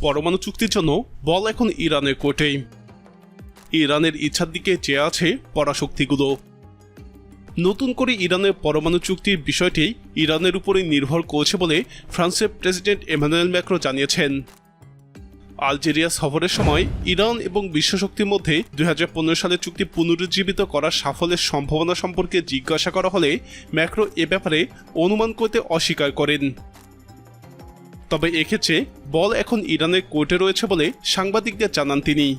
পরমাণু চুক্তির জন্য বল এখন ইরানের কোর্টে ইরানের ইচ্ছার দিকে চেয়ে আছে পরাশক্তিগুলো। নতুন করে ইরানের পরমাণু চুক্তির বিষয়টি ইরানের উপরে নির্ভর করছে বলে ফ্রান্সের প্রেসিডেন্ট এমানুয়েল ম্যাক্রো জানিয়েছেন। আলজেরিয়া সফরের সময় ইরান এবং বিশ্বশক্তির মধ্যে দুই সালে চুক্তি পুনরুজ্জীবিত করার সাফল্যের সম্ভাবনা সম্পর্কে জিজ্ঞাসা করা হলে ম্যাক্রো এ ব্যাপারে অনুমান করতে অস্বীকার করেন। তবে এক্ষেত্রে বল এখন ইরানের কোর্টে রয়েছে বলে সাংবাদিকদের জানান তিনি।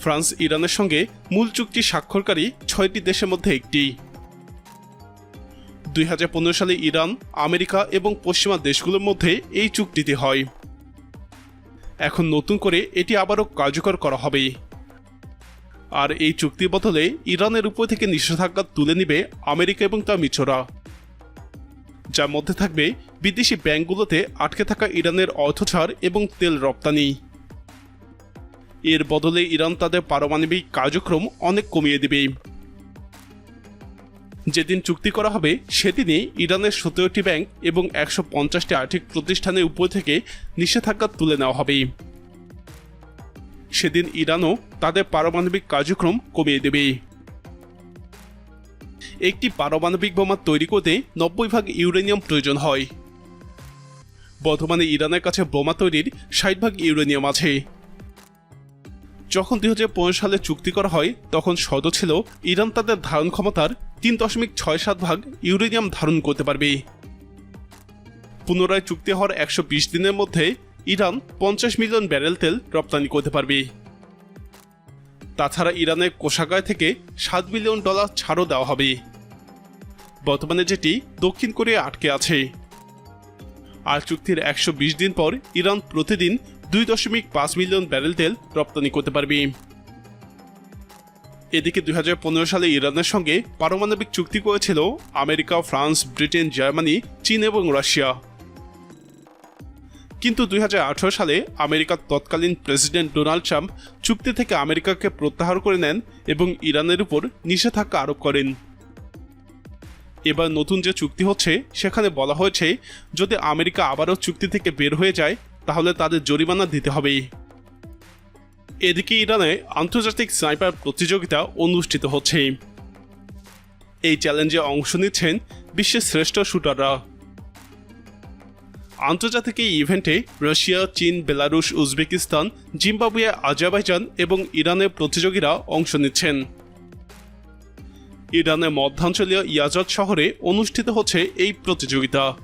ফ্রান্স ইরানের সঙ্গে মূল চুক্তি স্বাক্ষরকারী ছয়টি দেশের মধ্যে একটি। দুই হাজার পনেরো সালে ইরান, আমেরিকা এবং পশ্চিমা দেশগুলোর মধ্যে এই চুক্তিটি হয়। এখন নতুন করে এটি আবারও কার্যকর করা হবে। আর এই চুক্তির বদলে ইরানের উপর থেকে নিষেধাজ্ঞা তুলে নিবে আমেরিকা এবং তার মিত্ররা। যার মধ্যে থাকবে বিদেশি ব্যাংকগুলোতে আটকে থাকা ইরানের অর্থছাড় এবং তেল রপ্তানি। এর বদলে ইরান তাদের পারমাণবিক কার্যক্রম অনেক কমিয়ে দেবে। যেদিন চুক্তি করা হবে, সেদিনই ইরানের সতেরোটি ব্যাংক এবং একশো পঞ্চাশটি আর্থিক প্রতিষ্ঠানের উপর থেকে নিষেধাজ্ঞা তুলে নেওয়া হবে। সেদিন ইরানও তাদের পারমাণবিক কার্যক্রম কমিয়ে দেবে। একটি পারমাণবিক বোমা তৈরি করতে নব্বই ভাগ ইউরেনিয়াম প্রয়োজন হয়। বর্তমানে ইরানের কাছে বোমা তৈরির ষাট ভাগ ইউরেনিয়াম আছে। যখন দু হাজার পনেরো সালে চুক্তি করা হয়, তখন শর্ত ছিল ইরান তাদের ধারণ ক্ষমতার তিন দশমিক ছয় সাত ভাগ ইউরেনিয়াম ধারণ করতে পারবে। পুনরায় চুক্তি হওয়ার একশো বিশ দিনের মধ্যে ইরান পঞ্চাশ মিলিয়ন ব্যারেল তেল রপ্তানি করতে পারবে। তাছাড়া ইরানের কোষাগার থেকে সাত বিলিয়ন ডলার ছাড়ও দেওয়া হবে। বর্তমানে যেটি দক্ষিণ কোরিয়া আটকে আছে। আর চুক্তির একশো বিশ দিন পর ইরান প্রতিদিন দুই দশমিক পাঁচ মিলিয়ন ব্যারেল তেল রপ্তানি করতে পারবে। এদিকে দুই হাজার পনেরো সালে ইরানের সঙ্গে পারমাণবিক চুক্তি করেছিল আমেরিকা, ফ্রান্স, ব্রিটেন, জার্মানি, চীন এবং রাশিয়া। কিন্তু দুই হাজার আঠেরো সালে আমেরিকার তৎকালীন প্রেসিডেন্ট ডোনাল্ড ট্রাম্প চুক্তি থেকে আমেরিকাকে প্রত্যাহার করে নেন এবং ইরানের উপর নিষেধাজ্ঞা আরোপ করেন। এবার নতুন যে চুক্তি হচ্ছে, সেখানে বলা হয়েছে, যদি আমেরিকা আবারও চুক্তি থেকে বের হয়ে যায়, তাহলে তাদের জরিমানা দিতে হবে এদিকে ইরানে আন্তর্জাতিক স্নাইপার প্রতিযোগিতা অনুষ্ঠিত হচ্ছে। এই চ্যালেঞ্জে অংশ নিচ্ছেন বিশ্বের শ্রেষ্ঠ শুটাররা। আন্তর্জাতিক এই ইভেন্টে রাশিয়া, চীন, বেলারুশ, উজবেকিস্তান, জিম্বাবুয়ে, আজারবাইজান এবং ইরানের প্রতিযোগীরা অংশ নিচ্ছেন। ইরানের মধ্যাঞ্চলীয় ইয়াজত শহরে অনুষ্ঠিত হচ্ছে এই প্রতিযোগিতা।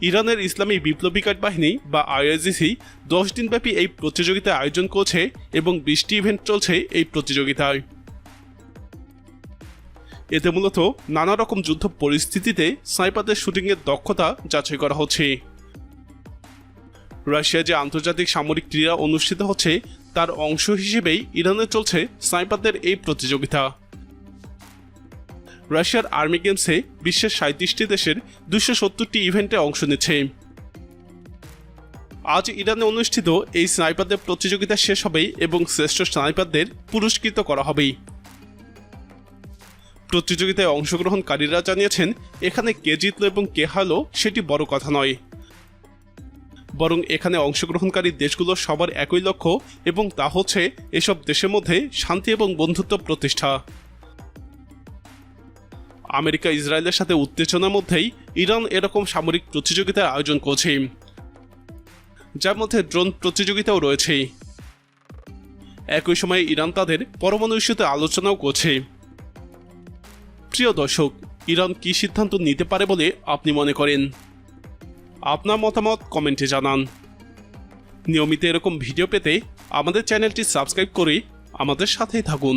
ইরানের ইসলামী বিপ্লবী গার্ড বাহিনী বা আইআরজিসি দশ দিনব্যাপী এই প্রতিযোগিতা আয়োজন করছে এবং বিশটি ইভেন্ট চলছে এই প্রতিযোগিতায়। এতে মূলত নানা রকম যুদ্ধ পরিস্থিতিতে স্নাইপারদের শুটিংয়ের দক্ষতা যাচাই করা হচ্ছে। রাশিয়া যে আন্তর্জাতিক সামরিক ক্রীড়া অনুষ্ঠিত হচ্ছে, তার অংশ হিসেবেই ইরানে চলছে স্নাইপারদের এই প্রতিযোগিতা। রাশিয়ার আর্মি গেমসে বিশ্বের সাঁত্রিশটি দেশের দুশো সত্তরটি ইভেন্টে অংশ নিচ্ছে। আজ ইরানে অনুষ্ঠিত এই স্নাইপারদের প্রতিযোগিতা শেষ হবে এবং শ্রেষ্ঠ স্নাইপারদের পুরস্কৃত করা হবে। প্রতিযোগিতায় অংশগ্রহণকারীরা জানিয়েছেন, এখানে কে জিতল এবং কে হারলো সেটি বড় কথা নয়। বরং এখানে অংশগ্রহণকারী দেশগুলো সবার একই লক্ষ্য এবং তা হচ্ছে এসব দেশের মধ্যে শান্তি এবং বন্ধুত্ব প্রতিষ্ঠা। আমেরিকা ইসরায়েলের সাথে উত্তেজনার মধ্যেই ইরান এরকম সামরিক প্রতিযোগিতার আয়োজন করছে। যার মধ্যে ড্রোন প্রতিযোগিতাও রয়েছে। একই সময়ে ইরান তাদের পরমাণু ইস্যুতে আলোচনাও করছে। প্রিয় দর্শক, ইরান কি সিদ্ধান্ত নিতে পারে বলে আপনি মনে করেন? আপনার মতামত কমেন্টে জানান। নিয়মিত এরকম ভিডিও পেতে আমাদের চ্যানেলটি সাবস্ক্রাইব করে আমাদের সাথেই থাকুন।